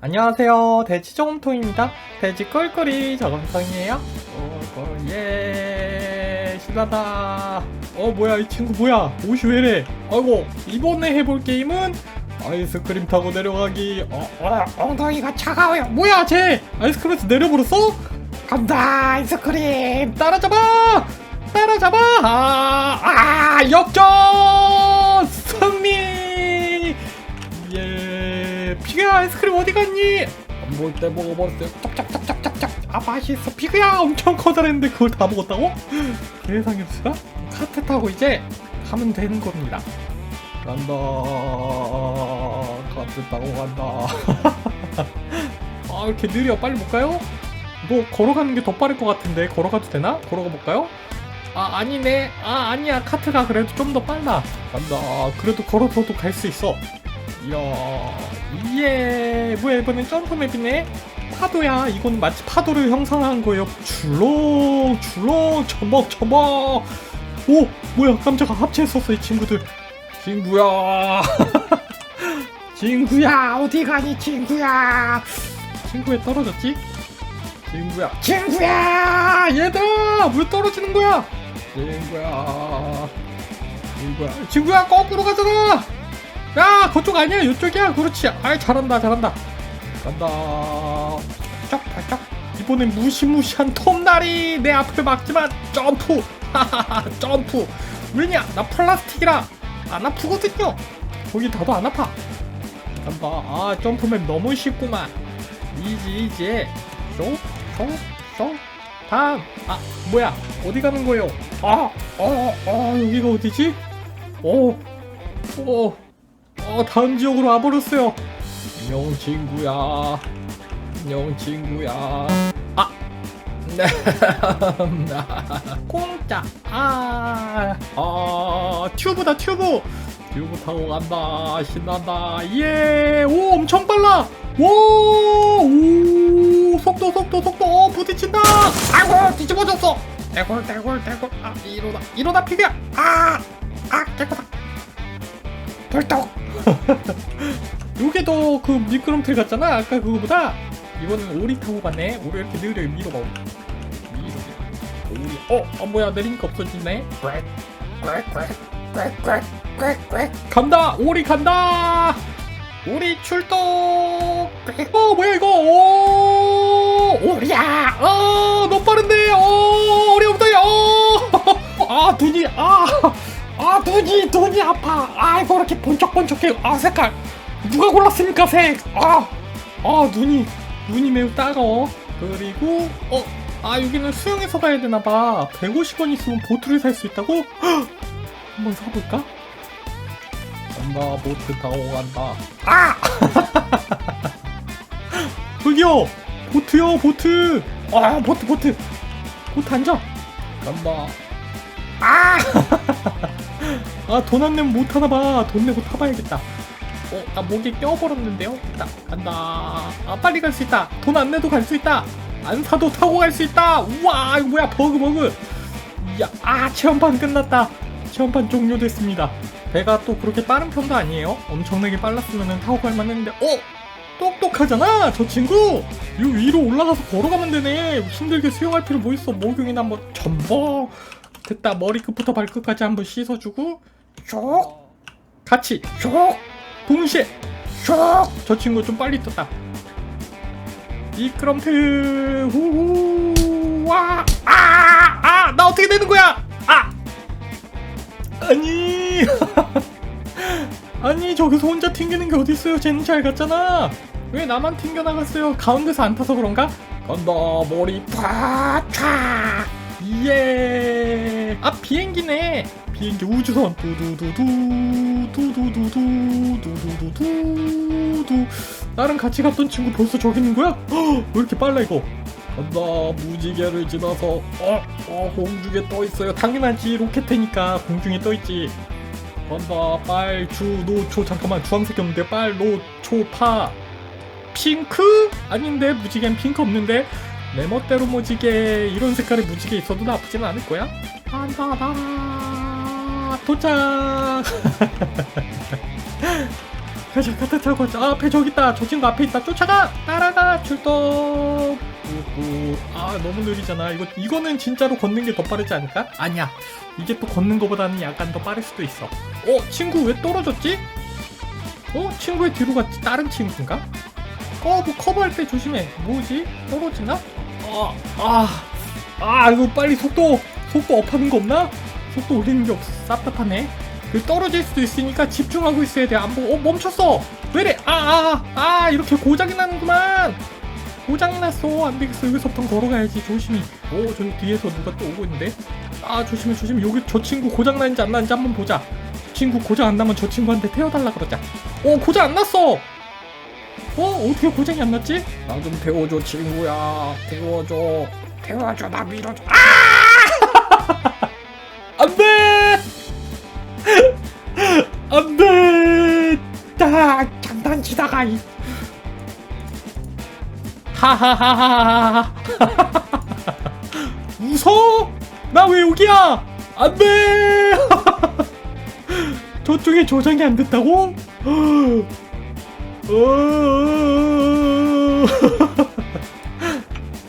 안녕하세요. 돼지 저금통입니다. 돼지 꿀꿀이 저금통이에요. 꿀꿀 예 신나다. 어 뭐야 이 친구 뭐야 옷이 왜래? 아이고 이번에 해볼 게임은 아이스크림 타고 내려가기. 어, 어 엉덩이가 차가워요. 뭐야 쟤 아이스크림에서 내려버렸어? 간다 아이스크림 따라잡아 따라잡아 아, 아 역전 피그야 아이스크림 어디 갔니? 안볼때 먹어버렸어요. 짝짝짝짝짝짝 아 맛있어. 피그야 엄청 커다랬는데 그걸 다 먹었다고? 세상에 없어 카트 타고 이제 하면 되는 겁니다. 간다. 카트 타고 간다. 아 이렇게 느려. 빨리 못 가요? 뭐 걸어가는 게 더 빠를 것 같은데. 걸어가도 되나? 걸어가 볼까요? 아 아니네. 아 아니야. 카트가 그래도 좀 더 빨라. 간다. 그래도 걸어서도 갈 수 있어 이야 예 뭐야 이번엔 점프 맵이네? 파도야 이건 마치 파도를 형상한 거예요. 줄렁 줄렁 처먹 처먹 오 뭐야 깜짝아 합체했었어 이 친구들. 친구야. 친구야 어디 가니 친구야? 친구 왜 떨어졌지? 친구야. 친구야! 얘들아 왜 떨어지는 거야? 친구야. 친구야 친구야 거꾸로 가잖아 야 그쪽 아니야? 이쪽이야? 그렇지. 아이 잘한다 잘한다. 간다. 쩍 발짝 이번엔 무시무시한 톱날이 내 앞을 막지만 점프. 하하하 점프. 왜냐? 나 플라스틱이라 안 아프거든요. 거기 다도 안 아파. 간다. 아 점프맵 너무 쉽구만. 이지 이지 쏙쏙쏙 다음. 아 뭐야? 어디 가는 거예요? 아어어 어, 여기가 어디지? 어어 어, 다음 지역으로 와버렸어요. 안녕 친구야. 안녕 친구야. 아, 네. 공짜. 아, 아, 튜브다 튜브. 튜브 타고 간다. 신난다. 예. 오, 엄청 빨라. 오, 오, 속도 속도 속도. 어, 부딪힌다. 아이고, 뒤집어졌어. 대골 대골 대골. 아, 이러다 이러다 피겨. 아, 아, 깨끗다. 벌떡. 요게 더 그 미끄럼틀 같잖아 아까 그거보다. 이거는 오리 타고 갔네. 오리 이렇게 느려 밀어봐 밀어 오리 어? 어 뭐야. 내리니까 없어지네. 간다! 오리 간다! 오리 출동! 어 뭐야 이거? 오! 오리야! 어너 빠른데! 어 오리 엉덩이 어아 눈이 아 아 눈이 눈이 아파. 아이고 이렇게 번쩍번쩍해. 아 색깔. 누가 골랐습니까 색? 아, 아 눈이 눈이 매우 따가워. 그리고 어 아 여기는 수영해서 가야 되나봐. 150원 있으면 보트를 살 수 있다고? 헉! 한번 사볼까? 간다 보트 타고 간다. 아! 저기요! 보트요 보트! 아 보트 보트. 보트 앉아. 간다 아 아, 돈 안 내면 못 타나 봐. 돈 내고 타봐야겠다. 어, 나 목에 껴버렸는데요? 됐다. 간다. 아, 빨리 갈 수 있다. 돈 안 내도 갈 수 있다. 안 사도 타고 갈 수 있다. 우와, 이거 뭐야, 버그, 버그. 야, 아, 체험판 끝났다. 체험판 종료됐습니다. 배가 또 그렇게 빠른 편도 아니에요. 엄청나게 빨랐으면 타고 갈 만했는데, 어? 똑똑하잖아, 저 친구! 이 위로 올라가서 걸어가면 되네. 힘들게 수영할 필요 뭐 있어. 목욕이나 뭐, 전버. 됐다 머리끝부터 발끝까지 한번 씻어주고 쭉 같이. 쭉 동시에. 쭉저 친구 좀 빨리 떴다. 미끄럼틀 후후 와아아 나 어떻게 되는 거야? 아! 아니. 아니 저기서 혼자 튕기는 게 어딨어요? 쟤는 잘 갔잖아. 왜 나만 튕겨 나갔어요? 가운데서 안 타서 그런가? 간다 머리 파차 예. 아 비행기네. 비행기 우주선 두두두두 두두두두 두두두두 나랑 같이 갔던 친구 벌써 저기 있는 거야? 헉, 왜 이렇게 빨라 이거? 간다 무지개를 지나서 어, 어 공중에 떠 있어요. 당연하지 로켓이니까 공중에 떠 있지. 간다 빨주 노초 잠깐만 주황색이 없는데 빨노초파 핑크 아닌데 무지개는 핑크 없는데 내 멋대로 무지개 이런 색깔의 무지개 있어도 나쁘진 않을 거야. 간다다 도착. 가자 가자 타고 아, 앞에 저기 있다. 저 친구 앞에 있다. 쫓아가! 따라가! 출동! 우후. 아 너무 느리잖아. 이거 이거는 진짜로 걷는 게 더 빠르지 않을까? 아니야. 이게 또 걷는 거보다는 약간 더 빠를 수도 있어. 어 친구 왜 떨어졌지? 어 친구의 뒤로 갔지? 다른 친구인가? 어 뭐 커버할 때 조심해. 뭐지? 떨어지나? 아아 아, 이거 빨리 속도 속도 업하는 거 없나 속도 올리는 게 없어 쌉답하네 그 떨어질 수도 있으니까 집중하고 있어야 돼. 안 보고 어 멈췄어. 왜래? 아아아 아, 아, 이렇게 고장이 나는구만. 고장이 났어. 안 되겠어. 여기서부터 걸어가야지. 조심히. 오 저기 뒤에서 누가 또 오고 있는데. 아 조심해 조심해. 여기 저 친구 고장 나는지 안 나는지 한번 보자. 친구 고장 안 나면 저 친구한테 태워달라 그러자. 오 고장 안 났어. 어 어떻게 고장이 안 났지? 나 좀 태워줘 친구야. 태워줘. 태워줘 나 밀어줘. 아! 장난치다가 이 하하하하하 웃어 나왜 여기야? 안돼! 저쪽에 조장이 안 됐다고?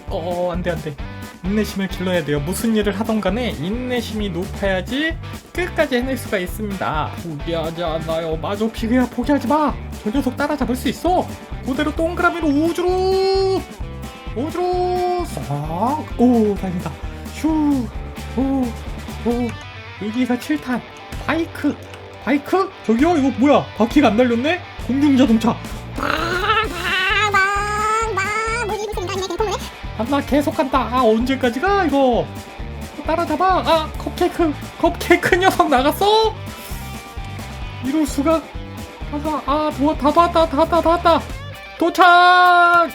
어 안돼 안돼 인내심을 길러야 돼요. 무슨 일을 하던 간에 인내심이 높아야지 끝까지 해낼 수가 있습니다. 포기하지 않아요. 마저 피그야 포기하지 마. 저 녀석 따라잡을 수 있어. 그대로 동그라미로 우주로 우주로 싹. 오 다행이다. 휴. 오. 오. 여기가 7탄. 바이크. 바이크? 저기요? 이거 뭐야? 바퀴가 안 달렸네? 공중 자동차. 아, 나 계속 간다. 아, 언제까지 가 이거? 따라잡아. 아, 컵케이크. 컵케이크 녀석 나갔어? 이럴 수가. 가자. 아, 도와, 다 왔다, 다 왔다, 다 왔다. 도착!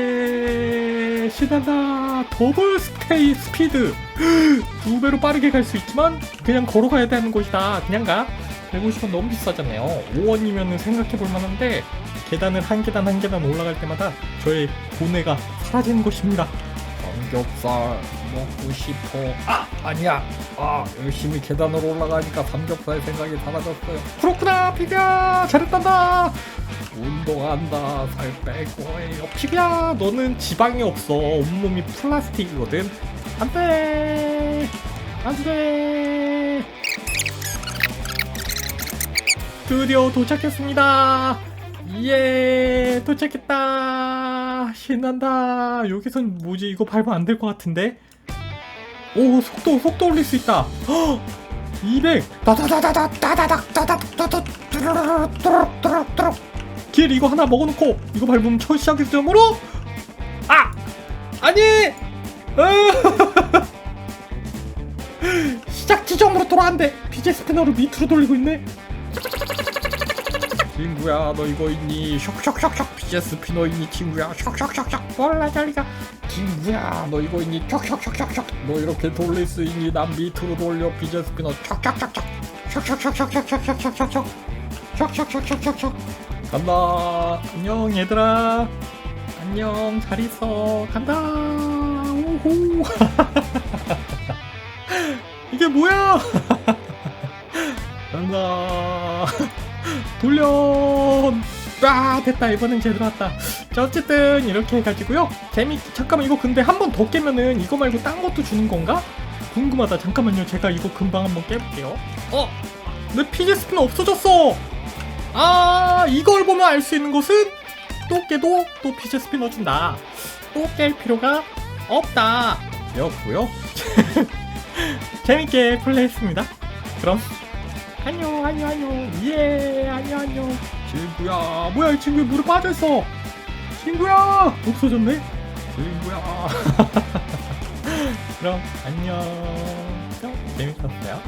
예! 신난다. 더블 스테이 스피드. 두 배로 빠르게 갈 수 있지만, 그냥 걸어가야 되는 곳이다. 그냥 가. 150원 너무 비싸잖아요. 5원이면 생각해 볼 만한데, 계단을 한 계단 한 계단 올라갈 때마다 저의 고뇌가 사라지는 것입니다. 삼겹살 먹고 싶어. 아 아니야. 아 열심히 계단으로 올라가니까 삼겹살 생각이 사라졌어요. 그렇구나 피규야 잘했단다. 운동한다 살 뺄 거예요. 피규야 너는 지방이 없어. 온몸이 플라스틱이거든. 안돼 안돼. 드디어 도착했습니다. 예, 도착했다. 신난다. 여기선 뭐지? 이거 밟으면 안 될 것 같은데? 오, 속도, 속도 올릴 수 있다. 헉! 200. 다다다다다, 다다닥, 다닥, 다닥, 뚜루루루, 뚜룩, 뚜룩, 뚜룩. 길 이거 하나 먹어놓고, 이거 밟으면 첫 시작 지점으로, 아! 아니! 으! 시작 지점으로 돌아간대. 비제 스피너를 밑으로 돌리고 있네. 친구야 너 이거 있니? 슉슉슉슉 비제 스피너 있니 친구야? 슉슉슉슉 몰라 저리가 친구야 너 이거 있니? 슉슉슉슉슉 너 이렇게 돌릴 수 있니? 난 밑으로 돌려 비제 스피너. 슉슉슉슉 슉슉슉슉슉슉슉슉슉 슉슉슉슉슉슉 간다. 안녕 얘들아. 안녕 잘 있어. 간다. 오호 이게 뭐야? 간다 돌려. 아 됐다. 이번엔 제대로 왔다. 자 어쨌든 이렇게 해가지고요. 재미 잠깐만 이거 근데 한 번 더 깨면은 이거 말고 딴 것도 주는 건가? 궁금하다. 잠깐만요. 제가 이거 금방 한번 깨볼게요. 어? 내 피지 스피너 없어졌어. 아 이걸 보면 알 수 있는 것은 또 깨도 또 피지 스피너 준다. 또 깰 필요가 없다. 였고요. 재밌게 플레이했습니다. 그럼 안녕 안녕 안녕 예 안녕 안녕 친구야 뭐야 이 친구 물에 빠져있어. 친구야! 없어졌네? 친구야. 그럼 안녕. 재밌었어요